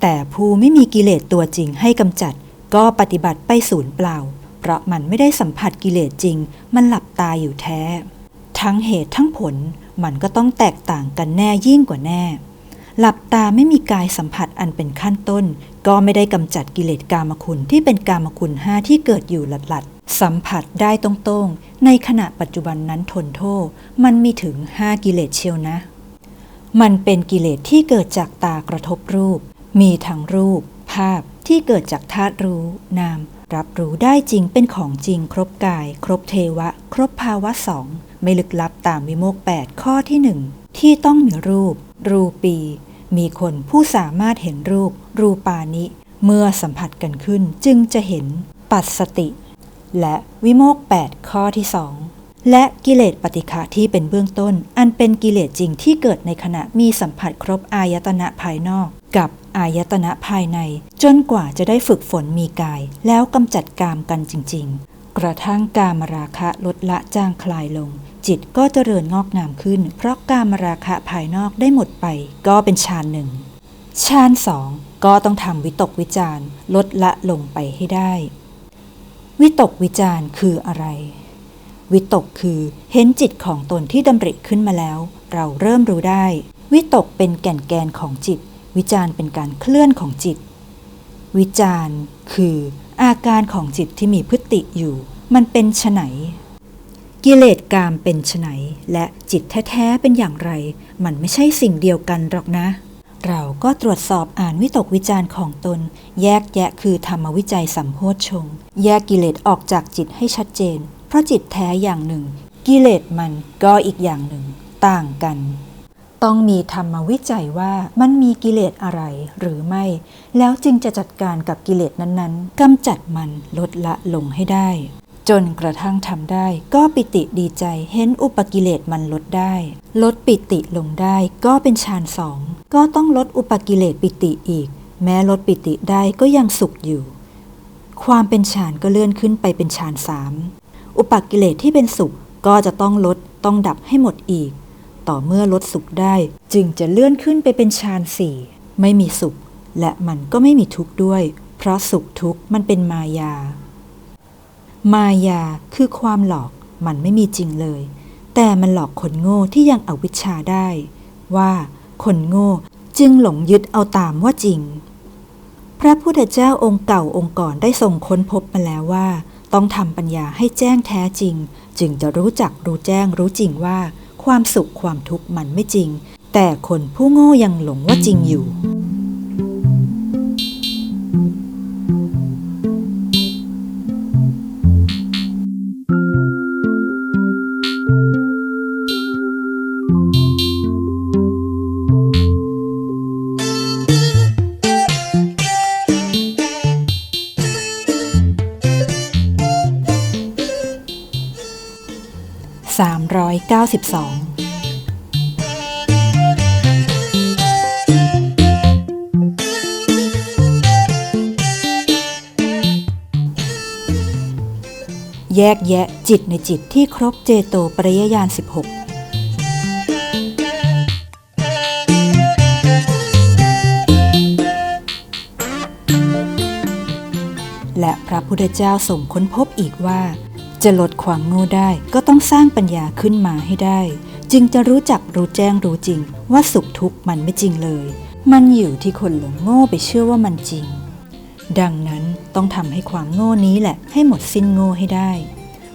แต่ผู้ไม่มีกิเลสตัวจริงให้กำจัด ก็ปฏิบัติไปศูนย์เปล่า เพราะมันไม่ได้สัมผัสกิเลสจริง มันหลับตาอยู่แท้ ทั้งเหตุทั้งผลมันก็ต้องแตกต่างกันแน่ยิ่งกว่าแน่ หลับตาไม่มีกายสัมผัสอันเป็นขั้นต้น ก็ไม่ได้กำจัดกิเลสกามคุณที่เป็นกามคุณห้าที่เกิดอยู่หลัดๆสัมผัสได้ตรงๆ ในขณะปัจจุบันนั้นทนโทษ มันมีถึงห้ากิเลสเชียวนะ มันเป็นกิเลสที่เกิดจากตากระทบรูป มีทั้งรูป ภาพที่เกิดจากธาตุรู้นาม รับรู้ได้จริงเป็นของจริง ครบกาย ครบเทวะ ครบภาวะสองไม่ลึกลับตามวิโมก 8 ข้อที่หนึ่งที่ต้องมีรูป รูปี มีคนผู้สามารถเห็นรูป รูปานิ เมื่อสัมผัสกันขึ้นจึงจะเห็นปัสสติ และวิโมก 8 ข้อที่สอง และกิเลสปฏิฆะที่เป็นเบื้องต้น อันเป็นกิเลสจริงที่เกิดในขณะมีสัมผัสครบอายตนะภายนอก กับอายตนะภายใน จนกว่าจะได้ฝึกฝนมีกาย แล้วกำจัดกามกันจริง ๆ กระทั่งกามราคะลดละจางคลายลง จิตก็เจริญงอกงามขึ้น เพราะกามราคะภายนอกได้หมดไป ก็เป็นฌานหนึ่งฌานสองก็ต้องทำวิตกวิจารลดละลงไปให้ได้ วิตกวิจารคืออะไร วิตกคือเห็นจิตของตนที่ดำริขึ้นมาแล้ว เราเริ่มรู้ได้ วิตกเป็นแก่นแกนของจิต วิจารเป็นการเคลื่อนของจิต วิจารคืออาการของจิตที่มีพฤติอยู่ มันเป็นไฉนกิเลสกามเป็นไฉนและจิตแท้ๆเป็นอย่างไร มันไม่ใช่สิ่งเดียวกันหรอกนะ เราก็ตรวจสอบอ่านวิตกวิจารของตน แยกแยะคือธรรมวิจัยสัมโพชฌงแยกกิเลสออกจากจิตให้ชัดเจน เพราะจิตแท้อย่างหนึ่ง กิเลสมันก็อีกอย่างหนึ่ง ต่างกัน ต้องมีธรรมวิจัยว่ามันมีกิเลสอะไรหรือไม่ แล้วจึงจะจัดการกับกิเลสนั้นๆกำจัดมันลดละลงให้ได้ จนกระทั่งทำได้ ก็ปิติดีใจเห็นอุปกิเลสมันลดได้ ลดปิติลงได้ก็เป็นฌานสองก็ต้องลดอุปกิเลสปิติอีก แม้ลดปิติได้ก็ยังสุขอยู่ความเป็นฌานก็เลื่อนขึ้นไปเป็นฌานสาม อุปกิเลสที่เป็นสุขก็จะต้องลดต้องดับให้หมดอีก ต่อเมื่อลดสุขได้ จึงจะเลื่อนขึ้นไปเป็นฌานสี่ไม่มีสุข และมันก็ไม่มีทุกข์ด้วย เพราะสุขทุกข์มันเป็นมายา มายาคือความหลอกมันไม่มีจริงเลย แต่มันหลอกคนโง่ที่ยังอวิชชาได้ ว่าคนโง่จึงหลงยึดเอาตามว่าจริง พระพุทธเจ้าองค์เก่าองค์ก่อนได้ทรงค้นพบมาแล้วว่า ต้องทำปัญญาให้แจ้งแท้จริง จึงจะรู้จักรู้แจ้งรู้จริงว่า ความสุขความทุกข์มันไม่จริง แต่คนผู้โง่ยังหลงว่าจริงอยู่ 392แยกแยะจิตในจิตที่ครบเจโตปริยญาณ 16และพระพุทธเจ้าส่งค้นพบอีกว่า จะลดความโง่ได้ ก็ต้องสร้างปัญญาขึ้นมาให้ได้ จึงจะรู้จักรู้แจ้งรู้จริง ว่าสุขทุกข์มันไม่จริงเลย มันอยู่ที่คนหลงโง่ไปเชื่อว่ามันจริง ดังนั้นต้องทำให้ความโง่นี้แหละ ให้หมดสิ้นโง่ให้ได้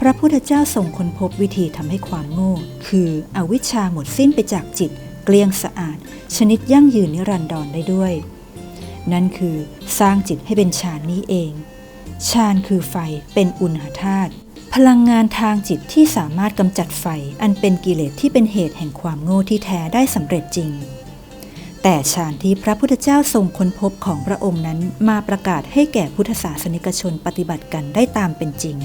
พระพุทธเจ้าทรงค้นพบวิธีทำให้ความโง่ คืออวิชชาหมดสิ้นไปจากจิต เกลี้ยงสะอาด ชนิดยั่งยืนนิรันดรได้ด้วย นั่นคือสร้างจิตให้เป็นฌานนี้เองฌานคือไฟเป็นอุณหธาตุ พลังงานทางจิตที่สามารถกำจัดไฟอันเป็นกิเลสที่เป็นเหตุแห่งความโง่ที่แท้ได้สำเร็จจริง แต่ฌานที่พระพุทธเจ้าทรงค้นพบของพระองค์นั้นมาประกาศให้แก่พุทธศาสนิกชนปฏิบัติกันได้ตามเป็นจริง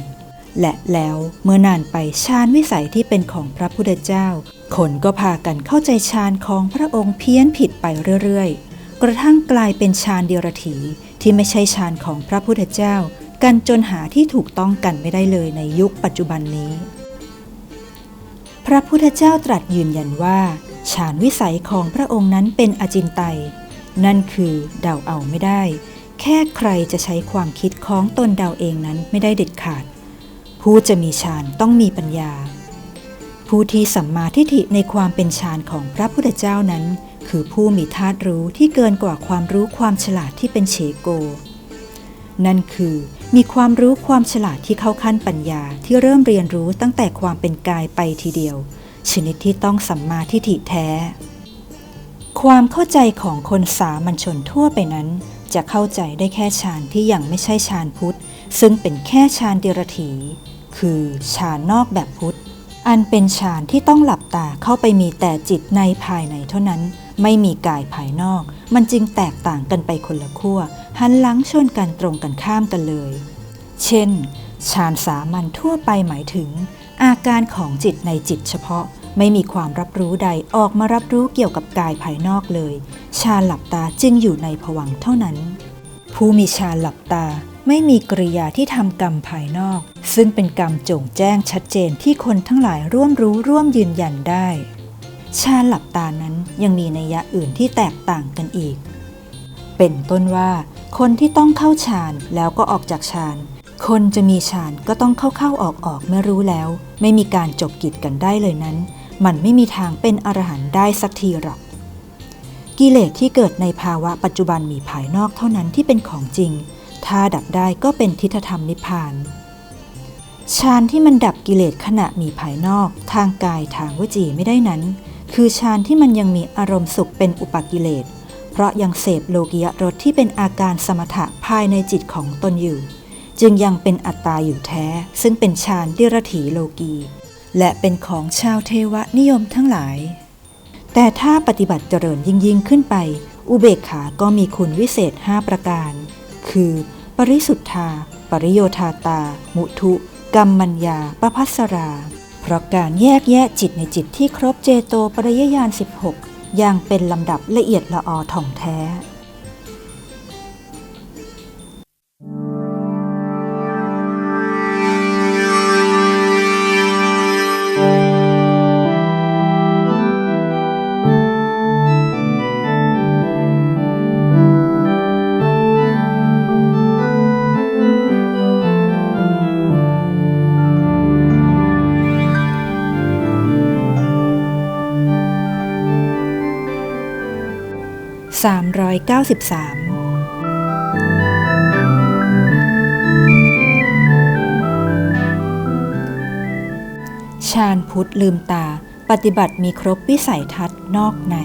และแล้วเมื่อนานไปฌานวิสัยที่เป็นของพระพุทธเจ้า คนก็พากันเข้าใจฌานของพระองค์เพี้ยนผิดไปเรื่อยๆ กระทั่งกลายเป็นฌานเดียรถีที่ไม่ใช่ฌานของพระพุทธเจ้า กันจนหาที่ถูกต้องกันไม่ได้เลยในยุคปัจจุบันนี้ พระพุทธเจ้าตรัสยืนยันว่าฌานวิสัยของพระองค์นั้นเป็นอจินไตย นั่นคือเดาเอาไม่ได้ แค่ใครจะใช้ความคิดของตนเดาเองนั้นไม่ได้เด็ดขาด ผู้จะมีฌานต้องมีปัญญา ผู้ที่สัมมาทิฏฐิในความเป็นฌานของพระพุทธเจ้านั้น คือผู้มีธาตุรู้ที่เกินกว่าความรู้ความฉลาดที่เป็นเฉโก นั่นคือ มีความรู้ความฉลาดที่เข้าขั้นปัญญาที่เริ่มเรียนรู้ตั้งแต่ความเป็นกายไปทีเดียว ชนิดที่ต้องสัมมาทิฏฐิแท้ ความเข้าใจของคนสามัญชนทั่วไปนั้น จะเข้าใจได้แค่ฌานที่ยังไม่ใช่ฌานพุทธ ซึ่งเป็นแค่ฌานเดรถี คือฌานนอกแบบพุทธ อันเป็นฌานที่ต้องหลับตาเข้าไปมีแต่จิตในภายในเท่านั้น ไม่มีกายภายนอก มันจึงแตกต่างกันไปคนละขั้ว หันหลังชนกันตรงกันข้ามกันเลย เช่น ฌานสามัญทั่วไปหมายถึง อาการของจิตในจิตเฉพาะไม่มีความรับรู้ใดออกมารับรู้เกี่ยวกับกายภายนอกเลยฌาหลับตาจึงอยู่ในผวังเท่านั้น ผู้มีฌาหลับตาไม่มีกริยาที่ทำกรรมภายนอก ซึ่งเป็นกรรมจงแจ้งชัดเจนที่คนทั้งหลายร่วมรู้ร่วมยืนยันได้ฌาหลับตานั้นยังมีนัยยะอื่นที่แตกต่างกันอีก เป็นต้นว่า คนที่ต้องเข้าฌานแล้วก็ออกจากฌาน คนจะมีฌานก็ต้องเข้าๆออกๆไม่รู้แล้ว ไม่มีการจบกิจกันได้เลยนั้น มันไม่มีทางเป็นอรหันต์ได้สักทีหรอก กิเลสที่เกิดในภาวะปัจจุบันมีภายนอกเท่านั้นที่เป็นของจริง ถ้าดับได้ก็เป็นทิฏฐธรรมนิพพานฌานที่มันดับกิเลสขณะมีภายนอก ทางกายทางวจีไม่ได้นั้น คือฌานที่มันยังมีอารมณ์สุขเป็นอุปกิเลส เพราะยังเสพโลกิยรสที่เป็นอาการสมถะภายในจิตของตนอยู่ จึงยังเป็นอัตตาอยู่แท้ ซึ่งเป็นฌานดิรถีโลกี และเป็นของชาวเทวนิยมทั้งหลาย แต่ถ้าปฏิบัติเจริญยิ่งยิ่งขึ้นไป อุเบกขาก็มีคุณวิเศษ 5 ประการ คือ ปริสุทธา ปริโยธาตา มุทุกัมมัญญาปภัสรา เพราะการแยกแยะจิตในจิตที่ครบเจโตปริยญาณ16 อย่างเป็นลำดับละเอียดละออถ่องแท้ 93ชาญพุทธลืมตา ปฏิบัติมีครบวิสัยทัศน์นอกใน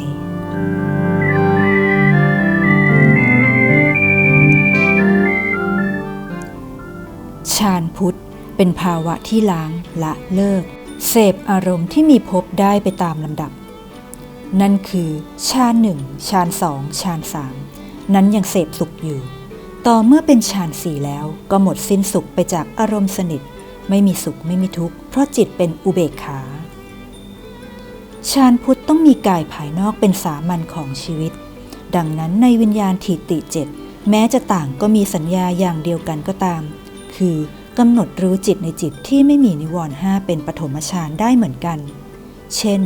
ชาญพุทธเป็นภาวะที่ล้างละเลิก เสพอารมณ์ที่มีพบได้ไปตามลำดับ นั่นคือฌาหนึ่งฌาสองฌาสามนั้นยังเสพสุขอยู่ ต่อเมื่อเป็นฌาสี่แล้วก็หมดสิ้นสุขไปจากอารมณ์สนิท ไม่มีสุขไม่มีทุกข์เพราะจิตเป็นอุเบกขาฌานพุทธต้องมีกายภายนอกเป็นสามัญของชีวิต ดังนั้นในวิญญาณทิติเจ็ดแม้จะต่างก็มีสัญญาอย่างเดียวกันก็ตาม คือกำหนดรู้จิตในจิตที่ไม่มีนิวรณ์ห้าเป็นปฐมฌานได้เหมือนกัน เช่น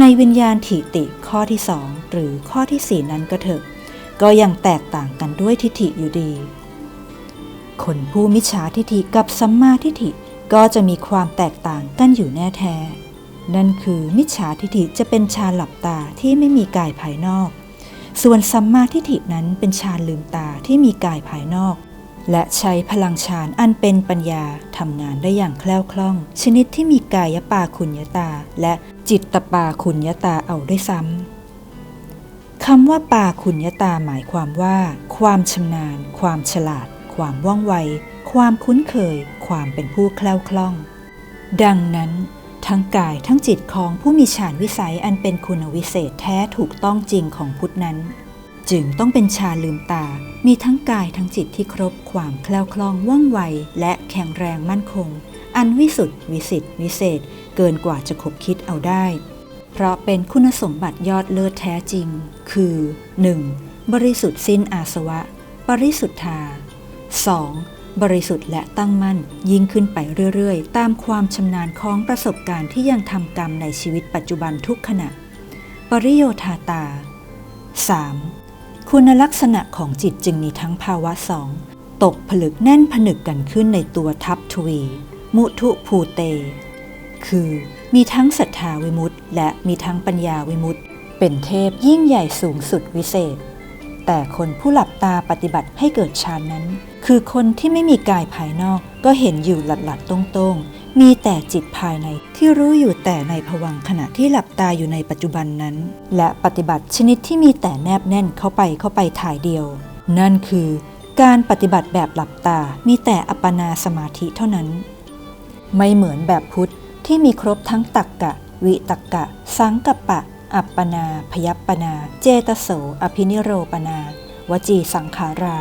ในวิญญาณถิติข้อที่สองหรือข้อที่สี่นั้นก็เถอะ ก็ยังแตกต่างกันด้วยทิฏฐิอยู่ดี คนผู้มิจฉาทิฏฐิกับสัมมาทิฏฐิก็จะมีความแตกต่างกันอยู่แน่แท้ นั่นคือมิจฉาทิฏฐิจะเป็นฌานหลับตาที่ไม่มีกายภายนอก ส่วนสัมมาทิฏฐินั้นเป็นฌานลืมตาที่มีกายภายนอก และใช้พลังฌานอันเป็นปัญญาทำงานได้อย่างแคล่วคล่อง ชนิดที่มีกายปาคุญญตา และ จิตตปาคุญญตาเอาด้วยซ้ำคำว่าปาคุญญตาหมายความว่า ความชำนาญ ความฉลาด ความว่องไว ความคุ้นเคย ความเป็นผู้แคล่วคล่อง ดังนั้น ทั้งกายทั้งจิตของผู้มีฌานวิสัยอันเป็นคุณวิเศษแท้ถูกต้องจริงของพุทธนั้น จึงต้องเป็นฌานลืมตา มีทั้งกายทั้งจิตที่ครบ ความแคล่วคล่องว่องไว และแข็งแรงมั่นคง อันวิสุทธิวิสิทธิวิเศษ เกินกว่าจะคบคิดเอาได้ เพราะเป็นคุณสมบัติยอดเลิศแท้จริง คือ 1. บริสุทธิ์สิ้นอาสวะปริสุทธา 2. บริสุทธิ์และตั้งมั่นยิ่งขึ้นไปเรื่อยๆ ตามความชำนาญของประสบการณ์ที่ยังทำกรรมในชีวิตปัจจุบันทุกขณะ ปริโยธาตา 3. คุณลักษณะของจิตจึงมีทั้งภาวะสองตกผลึกแน่นผนึกกันขึ้นในตัวทัพทวี มุทุภูเต คือมีทั้งศรัทธาวิมุตติ และมีทั้งปัญญาวิมุตติ เป็นเทพยิ่งใหญ่สูงสุดวิเศษ แต่คนผู้หลับตาปฏิบัติให้เกิดฌานนั้น คือคนที่ไม่มีกายภายนอกก็เห็นอยู่หลัดหลัดๆตรงมีแต่จิตภายในที่รู้อยู่แต่ในภวังขณะที่หลับตาอยู่ในปัจจุบันนั้น และปฏิบัติชนิดที่มีแต่แนบแน่นเข้าไปเข้าไปถ่ายเดียว นั่นคือการปฏิบัติแบบหลับตามีแต่อัปปนาสมาธิเท่านั้น ไม่เหมือนแบบพุทธ ที่มีครบทั้งตักกะ วิตักกะ สังกัปปะ อัปปนา พยัปปนา เจตโส อภินิโรปนา วจีสังขารา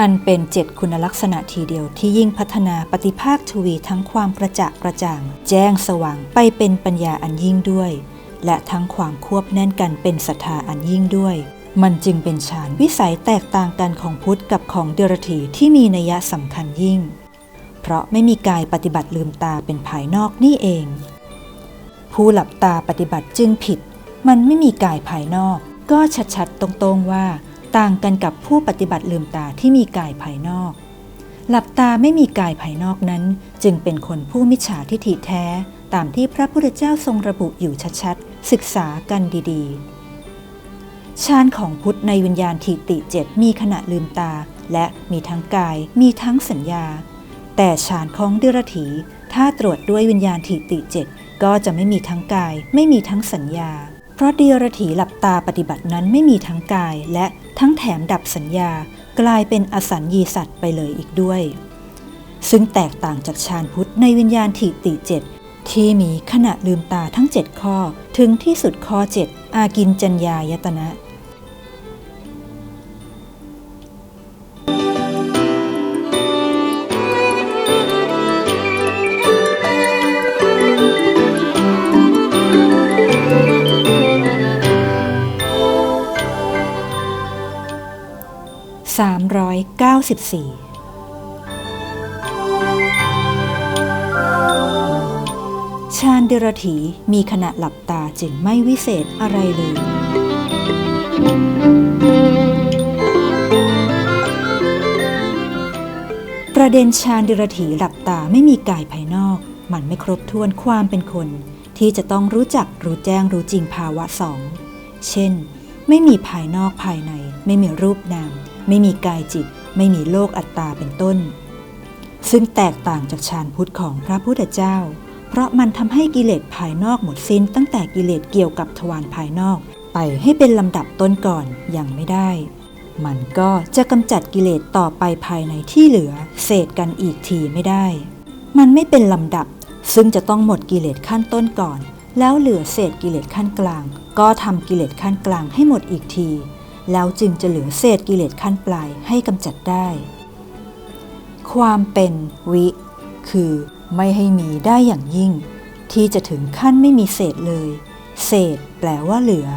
อันเป็นเจ็ดคุณลักษณะทีเดียวที่ยิ่งพัฒนาปฏิภาคทวีทั้งความกระจ่ากระจ่าง แจ้งสว่างไปเป็นปัญญาอันยิ่งด้วย และทั้งความควบแน่นกันเป็นศรัทธาอันยิ่งด้วยมันจึงเป็นฌานวิสัยแตกต่างกันของพุทธกับของเดรถีที่มีนัยสำคัญยิ่ง เพราะไม่มีกายปฏิบัติลืมตาเป็นภายนอกนี่เอง ผู้หลับตาปฏิบัติจึงผิด มันไม่มีกายภายนอก ก็ชัดๆตรงๆว่า ต่างกันกับผู้ปฏิบัติลืมตาที่มีกายภายนอก หลับตาไม่มีกายภายนอกนั้น จึงเป็นคนผู้มิจฉาทิฐิแท้ ตามที่พระพุทธเจ้าทรงระบุอยู่ชัดๆ ศึกษากันดีๆฌานของพุทธในวิญญาณทิติเจ็ดมีขณะลืมตาและมีทั้งกายมีทั้งสัญญา แต่ฌานของเดรถีถ้าตรวจด้วยวิญญาณทิติเจ็ดก็จะไม่มีทั้งกาย ไม่มีทั้งสัญญา เพราะเดรถีหลับตาปฏิบัตินั้นไม่มีทั้งกายและทั้งแถมดับสัญญา กลายเป็นอสัญญีสัตว์ไปเลยอีกด้วย ซึ่งแตกต่างจากฌานพุทธในวิญญาณทิติเจ็ดที่มีขณะลืมตาทั้ง 7 ข้อ ถึงที่สุดข้อ 7 อากินจัญญายตนะ 394ชาญเดรถีมีขณะหลับตาจึงไม่วิเศษอะไรเลย ประเด็นชาญเดรถีหลับตาไม่มีกายภายนอก มันไม่ครบถ้วนความเป็นคน ที่จะต้องรู้จักรู้แจ้งรู้จริงภาวะสอง เช่น ไม่มีภายนอกภายใน ไม่มีรูปนาม ไม่มีกายจิต ไม่มีโลกอัตตาเป็นต้น ซึ่งแตกต่างจากฌานพุทธของพระพุทธเจ้า เพราะมันทำให้กิเลสภายนอกหมดสิ้น ตั้งแต่กิเลสเกี่ยวกับทวารภายนอก ไปให้เป็นลำดับต้นก่อนยังไม่ได้ มันก็จะกำจัดกิเลสต่อไปภายในที่เหลือเศษกันอีกทีไม่ได้ มันไม่เป็นลำดับ ซึ่งจะต้องหมดกิเลสขั้นต้นก่อน แล้วเหลือเศษกิเลสขั้นกลาง ก็ทำกิเลสขั้นกลางให้หมดอีกที แล้วจึงจะเหลือเศษกิเลสขั้นปลายให้กำจัดได้ ความเป็นวิ คือไม่ให้มีได้อย่างยิ่ง ที่จะถึงขั้นไม่มีเศษเลย เศษแปลว่าเหลือ